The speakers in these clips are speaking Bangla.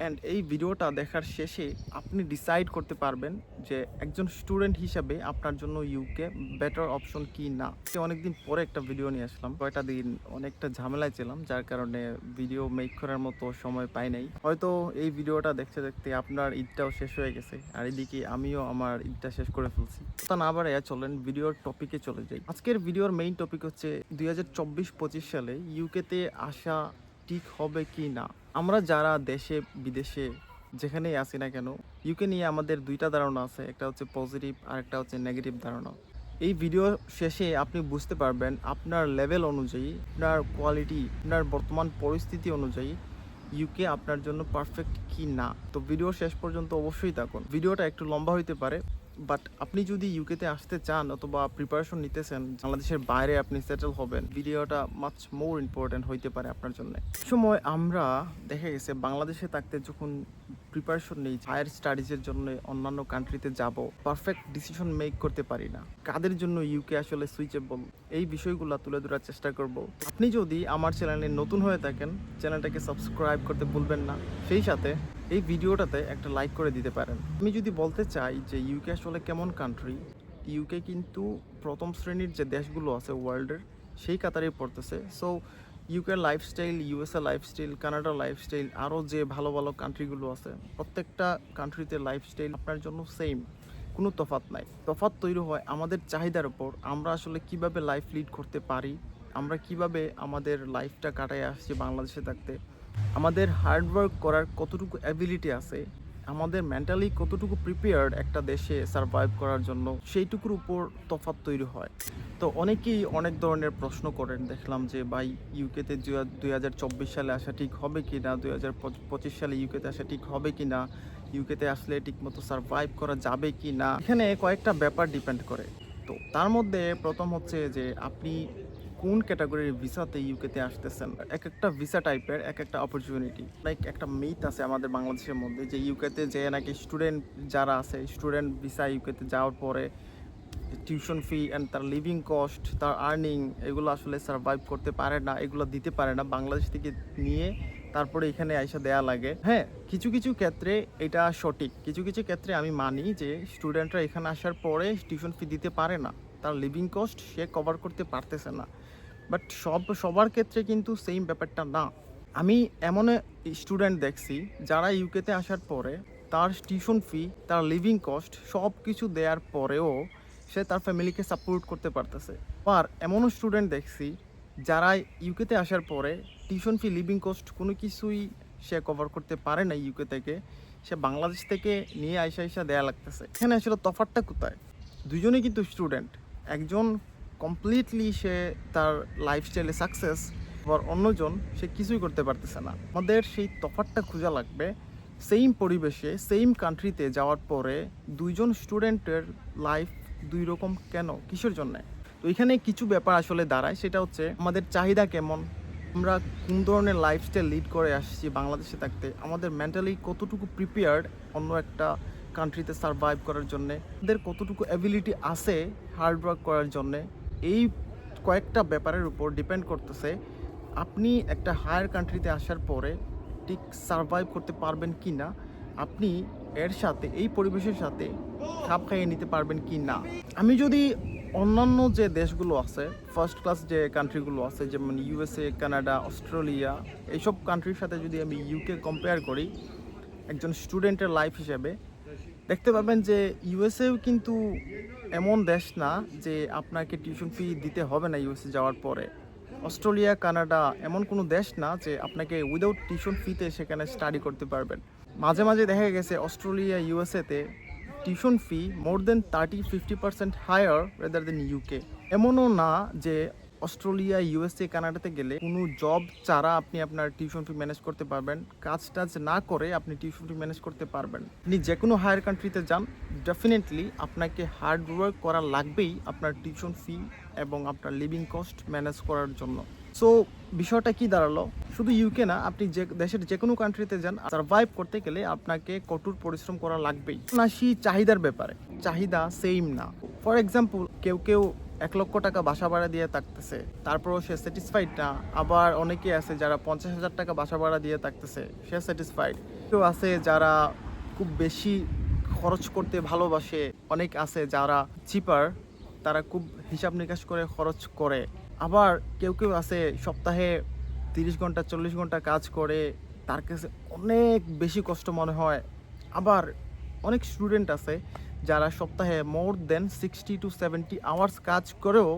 অ্যান্ড এই ভিডিওটা দেখার শেষে আপনি ডিসাইড করতে পারবেন যে একজন স্টুডেন্ট হিসাবে আপনার জন্য ইউকে বেটার অপশন কি না। অনেকদিন পরে একটা ভিডিও নিয়ে আসলাম। কয়টা দিন অনেকটা ঝামেলায় ছিলাম, যার কারণে ভিডিও মেক করার মতো সময় পাই নাই। হয়তো এই ভিডিওটা দেখতে দেখতে আপনার ঈদটাও শেষ হয়ে গেছে, আর এদিকে আমিও আমার ঈদটা শেষ করে ফেলছি। তা না আবার চলেন ভিডিওর টপিকে চলে যাই। আজকের ভিডিওর মেইন টপিক হচ্ছে দুই হাজার সালে ইউকেতে আসা ঠিক হবে কি না? আমরা যারা দেশে, বিদেশে যেখানেই আসি না কেন ইউকে নিয়ে আমাদের দুইটা ধারণা আছে, একটা হচ্ছে পজিটিভ আর একটা হচ্ছে নেগেটিভ ধারণা। এই ভিডিও শেষে আপনি বুঝতে পারবেন আপনার লেভেল অনুযায়ী, আপনার কোয়ালিটি আপনার বর্তমান পরিস্থিতি অনুযায়ী ইউকে আপনার জন্য পারফেক্ট কি না। তো ভিডিও শেষ পর্যন্ত অবশ্যই থাকুন ভিডিওটা একটু লম্বা হইতে পারে বাট আপনি যদি ইউকেতে আসতে চান অথবা প্রিপারেশন নিতেছেন, বাংলাদেশের বাইরে আপনি সেটেল হবেন, ভিডিওটা মাচ মোর ইম্পর্টেন্ট হইতে পারে আপনার জন্য। সময় আমরা দেখা গেছে বাংলাদেশে থাকতে যখন প্রিপারেশন নেই হায়ার স্টাডিজের জন্য অন্যান্য কান্ট্রিতে যাব পারফেক্ট ডিসিশন মেক করতে পারি না। কাদের জন্য ইউকে আসলে সুইচেবল এই বিষয়গুলো তুলে ধরার চেষ্টা করব। আপনি যদি আমার চ্যানেলে নতুন হয়ে থাকেন চ্যানেলটাকে সাবস্ক্রাইব করতে ভুলবেন না। সেই সাথে এই ভিডিওটাতে একটা লাইক করে দিতে পারেন। আমি যদি বলতে চাই যে ইউকে আসলে কেমন কান্ট্রি ইউকে কিন্তু প্রথম শ্রেণির যে দেশগুলো আছে ওয়ার্ল্ডের সেই কাতারেই পড়তেছে। সো ইউকের lifestyle USA lifestyle Canada lifestyle আরও যে ভালো ভালো কান্ট্রিগুলো আছে, প্রত্যেকটা কান্ট্রিতে লাইফস্টাইল আপনার জন্য সেম কোনো তফাত নাই। তফাত তৈরি হয় আমাদের চাহিদার উপর, আমরা আসলে কীভাবে লাইফ লিড করতে পারি, আমরা কীভাবে আমাদের লাইফটা কাটায় আসছি বাংলাদেশে থাকতে, আমাদের হার্ডওয়ার্ক করার কতটুকু অ্যাবিলিটি আছে আমাদের মেন্টালি কতটুকু প্রিপেয়ার্ড একটা দেশে সার্ভাইভ করার জন্য সেইটুকুর উপর তফাৎ তৈরি হয়। তো অনেকেই অনেক ধরনের প্রশ্ন করেন, দেখলাম যে, ভাই ইউকেতে দুই হাজার চব্বিশ সালে আসা ঠিক হবে কি না? দুই হাজার পঁচিশ সালে ইউকেতে আসা ঠিক হবে কি না? ইউকেতে আসলে ঠিকমতো সার্ভাইভ করা যাবে কি না? এখানে কয়েকটা ব্যাপার ডিপেন্ড করে। তো তার মধ্যে প্রথম হচ্ছে যে, আপনি কোন ক্যাটাগরির ভিসাতে ইউকেতে আসতেছেন? এক একটা ভিসা টাইপের, এক একটা অপরচুনিটি লাইক একটা মিথ আছে আমাদের বাংলাদেশের মধ্যে যে ইউকেতে যে নাকি স্টুডেন্ট যারা আছে স্টুডেন্ট ভিসা ইউকেতে যাওয়ার পরে টিউশন ফি অ্যান্ড তার লিভিং কস্ট তার আর্নিং এগুলো আসলে সার্ভাইভ করতে পারে না, এগুলো দিতে পারে না। বাংলাদেশ থেকে নিয়ে তারপরে এখানে আইসা দেয়া লাগে। হ্যাঁ কিছু কিছু ক্ষেত্রে এটা সঠিক। কিছু কিছু ক্ষেত্রে আমি মানি যে স্টুডেন্টরা এখানে আসার পরে টিউশন ফি দিতে পারে না। তার লিভিং কস্ট সে কভার করতে পারতেছে না। বাট সব, সবার ক্ষেত্রে কিন্তু সেম ব্যাপারটা না। আমি এমন স্টুডেন্ট দেখছি, যারা ইউকেতে আসার পরে তার টিউশন ফি তার লিভিং কস্ট সব কিছু দেওয়ার পরেও সে তার ফ্যামিলিকে সাপোর্ট করতে পারতেছে। আর এমনও স্টুডেন্ট দেখছি, যারা ইউকেতে আসার পরে টিউশন ফি লিভিং কস্ট কোনো কিছুই সে কভার করতে পারে না ইউকে থেকে। সে বাংলাদেশ থেকে নিয়ে আইসা আইসা দেয়া লাগতেছে। এখানে আসলে তফাতটা কোথায়? দুজনেই কিন্তু স্টুডেন্ট একজন কমপ্লিটলি সে তার লাইফস্টাইলে সাকসেস আবার অন্যজন সে কিছুই করতে পারতেছে না। আমাদের সেই তফাতটা খোঁজা লাগবে। সেম পরিবেশে সেম কান্ট্রিতে যাওয়ার পরে দুইজন স্টুডেন্টের লাইফ দুই রকম কেন? কিসের জন্য? তো এখানে কিছু ব্যাপার আসলে দাঁড়ায়। সেটা হচ্ছে আমাদের চাহিদা কেমন? আমরা কোন ধরনের লাইফস্টাইল লিড করে আসছি বাংলাদেশে থাকতে? আমাদের মেন্টালি কতটুকু প্রিপেয়ার্ড অন্য একটা কান্ট্রিতে সার্ভাইভ করার জন্যে? আমাদের কতটুকু অ্যাবিলিটি আছে হার্ডওয়ার্ক করার জন্যে? এই কয়েকটা ব্যাপারের উপর ডিপেন্ড করতেছে। আপনি একটা হায়ার কান্ট্রিতে আসার পরে ঠিক সার্ভাইভ করতে পারবেন কি না আপনি এর সাথে, এই পরিবেশের সাথে খাপ খাইয়ে নিতে পারবেন কি না আমি যদি অন্যান্য যে দেশগুলো আছে ফার্স্ট ক্লাস যে কান্ট্রিগুলো আছে, যেমন ইউএসএ কানাডা অস্ট্রেলিয়া এইসব কান্ট্রির সাথে যদি আমি ইউকে কম্পেয়ার করি, একজন স্টুডেন্টের লাইফ হিসেবে দেখতে পাবেন যে ইউএসএও কিন্তু এমন দেশ না যে আপনাকে টিউশন ফি দিতে হবে না ইউএসএ যাওয়ার পরে। অস্ট্রেলিয়া, কানাডা এমন কোনো দেশ না যে আপনাকে উইদাউট টিউশন ফিতে সেখানে স্টাডি করতে পারবেন। মাঝে মাঝে দেখা গেছে Australia ইউএসএতে tuition fee more than thirty fifty percent higher rather than UK এমনও না যে অস্ট্রেলিয়া ইউএসএ কানাডাতে গেলে কোনো জব ছাড়া আপনি আপনার টিউশন ফি ম্যানেজ করতে পারবেন। কাজ টাজ না করে আপনি টিউশন ফি ম্যানেজ করতে পারবেন। আপনি যে কোনো হায়ার কান্ট্রিতে যান ডেফিনেটলি আপনাকে হার্ড ওয়ার্ক করা লাগবেই আপনার টিউশন ফি এবং আপনার লিভিং কস্ট ম্যানেজ করার জন্য। সো বিষয়টা কি দাঁড়াল? শুধু ইউকে না, আপনি যে, দেশের যে কোনো কান্ট্রিতে যান সার্ভাইভ করতে গেলে আপনাকে কঠোর পরিশ্রম করা লাগবেই। আসি চাহিদার ব্যাপারে। চাহিদা সেম না। ফর এক্সাম্পল কেউ কেউ এক লক্ষ টাকা বাসা ভাড়া দিয়ে থাকতেছে, তারপরও সে স্যাটিসফাইড না। আবার অনেকে আছে যারা পঞ্চাশ হাজার টাকা বাসা ভাড়া দিয়ে থাকতেছে, সে স্যাটিসফাইড কেউ আছে যারা খুব বেশি খরচ করতে ভালোবাসে। অনেক আছে যারা চিপার তারা খুব হিসাব নিকাশ করে খরচ করে। আবার কেউ কেউ আছে সপ্তাহে তিরিশ ঘণ্টা, চল্লিশ ঘণ্টা কাজ করে, তার কাছে অনেক বেশি কষ্ট মনে হয়। আবার অনেক স্টুডেন্ট আছে যারা সপ্তাহে more than sixty two seventy hours কাজ করেও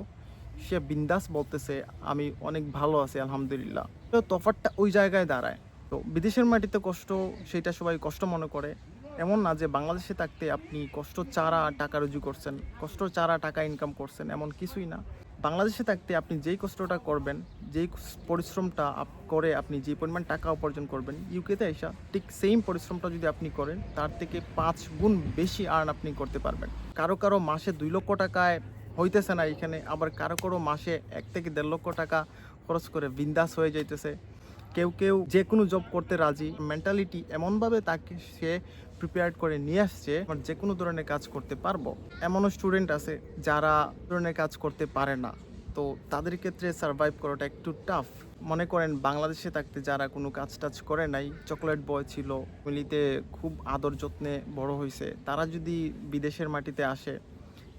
সে বিন্দাস বলতেছে, আমি অনেক ভালো আছি, আলহামদুলিল্লাহ। তো তফাৎটা ওই জায়গায় দাঁড়ায়। তো বিদেশের মাটিতে কষ্ট, সেটা সবাই কষ্ট মনে করে। এমন না যে বাংলাদেশে থাকতে আপনি কষ্ট চারা টাকা রুজু করছেন, কষ্ট চারা টাকা ইনকাম করছেন, এমন কিছুই না। বাংলাদেশে থাকতে আপনি যেই কষ্টটা করবেন, যেই পরিশ্রমটা করে আপনি যে পরিমাণ টাকা উপার্জন করবেন ইউকেতে এসা ঠিক সেম পরিশ্রমটা যদি আপনি করেন, তার থেকে পাঁচ গুণ বেশি আর্ন আপনি করতে পারবেন। কারও কারও মাসে দুই লক্ষ টাকায় হইতেছে না এখানে, আবার কারও কারও মাসে এক থেকে দেড় লক্ষ টাকা খরচ করে বিন্দাস হয়ে যাইতেছে। কেউ কেউ যে কোনো জব করতে রাজি মেন্টালিটি এমনভাবে তাকে সে প্রিপেয়ার করে নিয়ে আসছে, আমার যে কোনো ধরনের কাজ করতে পারব। এমনও স্টুডেন্ট আছে যারা ধরনের কাজ করতে পারে না। তো তাদের ক্ষেত্রে সার্ভাইভ করাটা একটু টাফ মনে করেন বাংলাদেশে থাকতে যারা কোনো কাজ টাজ করে নাই চকলেট বয় ছিল, মিলিতে খুব আদর যত্নে বড় হয়েছে তারা যদি বিদেশের মাটিতে আসে,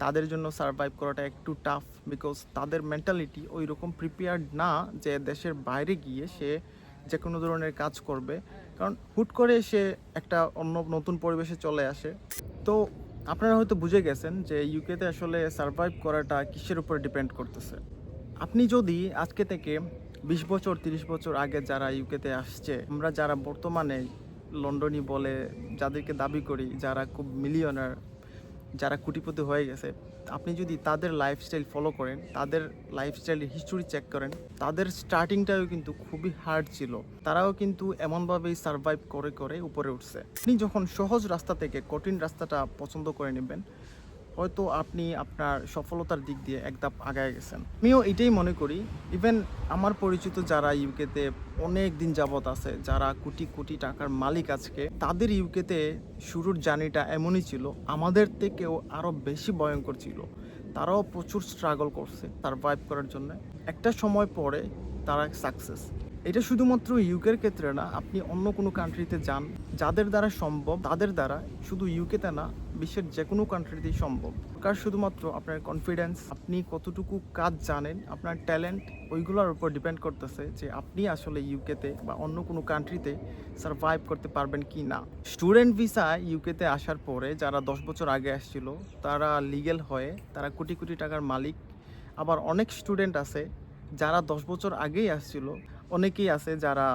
তাদের জন্য সার্ভাইভ করাটা একটু টাফ বিকজ তাদের মেন্টালিটি ওই রকম প্রিপেয়ার্ড না যে দেশের বাইরে গিয়ে সে যে কোনো ধরনের কাজ করবে। কারণ হুট করে সে একটা অন্য নতুন পরিবেশে চলে আসে। তো আপনারা হয়তো বুঝে গেছেন যে ইউকেতে আসলে সার্ভাইভ করাটা কিসের উপর ডিপেন্ড করতেছে। আপনি যদি আজকে থেকে বিশ বছর, তিরিশ বছর আগে যারা ইউকেতে আসছে, আমরা যারা বর্তমানে লন্ডনই বলে যাদেরকে দাবি করি, যারা খুব মিলিয়নার যারা কুটিপতি হয়ে গেছে আপনি যদি তাদের লাইফস্টাইল ফলো করেন, তাদের লাইফস্টাইলের হিস্টোরি চেক করেন, তাদের স্টার্টিংটাও কিন্তু খুবই হার্ড ছিল। তারাও কিন্তু এমনভাবেই সারভাইভ করে করে উপরে উঠছে। আপনি যখন সহজ রাস্তা থেকে কঠিন রাস্তাটা পছন্দ করে নেবেন হয়তো আপনি আপনার সফলতার দিক দিয়ে এক ধাপ আগায় গেছেন। আমিও এটাই মনে করি ইভেন আমার পরিচিত যারা ইউকেতে অনেক দিন যাবত আছে, যারা কোটি কোটি টাকার মালিক আজকে, তাদের ইউকেতে শুরুর জার্নিটা এমনই ছিল, আমাদের থেকেও আরও বেশি ভয়ঙ্কর ছিল। তারাও প্রচুর স্ট্রাগল করছে সার্ভাইভ করার জন্য। একটা সময় পরে তারা সাকসেস এটা শুধুমাত্র ইউকের ক্ষেত্রে না, আপনি অন্য কোনো কান্ট্রিতে যান, যাদের দ্বারা সম্ভব, তাদের দ্বারা শুধু ইউকেতে না, বিশ্বের যে কোনো কান্ট্রিতেই সম্ভব। কার শুধুমাত্র আপনার কনফিডেন্স আপনি কতটুকু কাজ জানেন, আপনার ট্যালেন্ট ওইগুলোর উপর ডিপেন্ড করতেছে যে আপনি আসলে ইউকেতে বা অন্য কোনো কান্ট্রিতে সার্ভাইভ করতে পারবেন কি না। স্টুডেন্ট ভিসা ইউকেতে আসার পরে যারা দশ বছর আগে আসছিল, তারা লিগেল হয়ে, তারা কোটি কোটি টাকার মালিক। আবার অনেক স্টুডেন্ট আছে, যারা দশ বছর আগেই আসছিল অনেকেই আছে যারা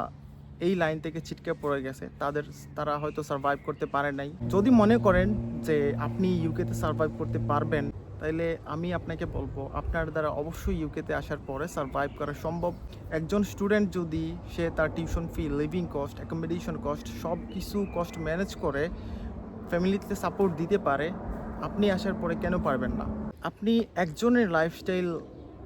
এই লাইন থেকে ছিটকে পড়ে গেছে, তাদের, তারা হয়তো সার্ভাইভ করতে পারে নাই। যদি মনে করেন যে আপনি ইউকেতে সার্ভাইভ করতে পারবেন, তাইলে আমি আপনাকে বলব, আপনার দ্বারা অবশ্যই ইউকেতে আসার পরে সার্ভাইভ করা সম্ভব। একজন স্টুডেন্ট যদি সে তার tuition fee living cost accommodation cost সব কিছু কস্ট ম্যানেজ করে ফ্যামিলিতে সাপোর্ট দিতে পারে, আপনি আসার পরে কেন পারবেন না? আপনি একজনের লাইফস্টাইল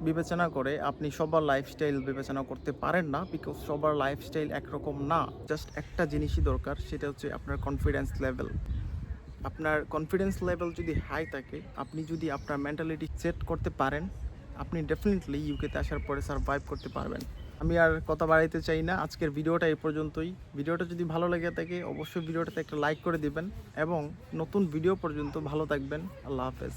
বিবেচনা করে আপনি সবার লাইফস্টাইল বিবেচনা করতে পারেন না বিকজ সবার লাইফস্টাইল একরকম না। জাস্ট একটা জিনিসই দরকার, সেটা হচ্ছে আপনার কনফিডেন্স লেভেল আপনার কনফিডেন্স লেভেল যদি হাই থাকে, আপনি যদি আপনার মেন্টালিটি সেট করতে পারেন, আপনি ডেফিনেটলি ইউকেতে আসার পরে সার্ভাইভ করতে পারবেন। আমি আর কথা বাড়াইতে চাই না, আজকের ভিডিওটা এই পর্যন্তই। ভিডিওটা যদি ভালো লেগে থাকে, অবশ্যই ভিডিওটাতে একটা লাইক করে দিবেন, এবং নতুন ভিডিও পর্যন্ত ভালো থাকবেন। আল্লাহ হাফেজ।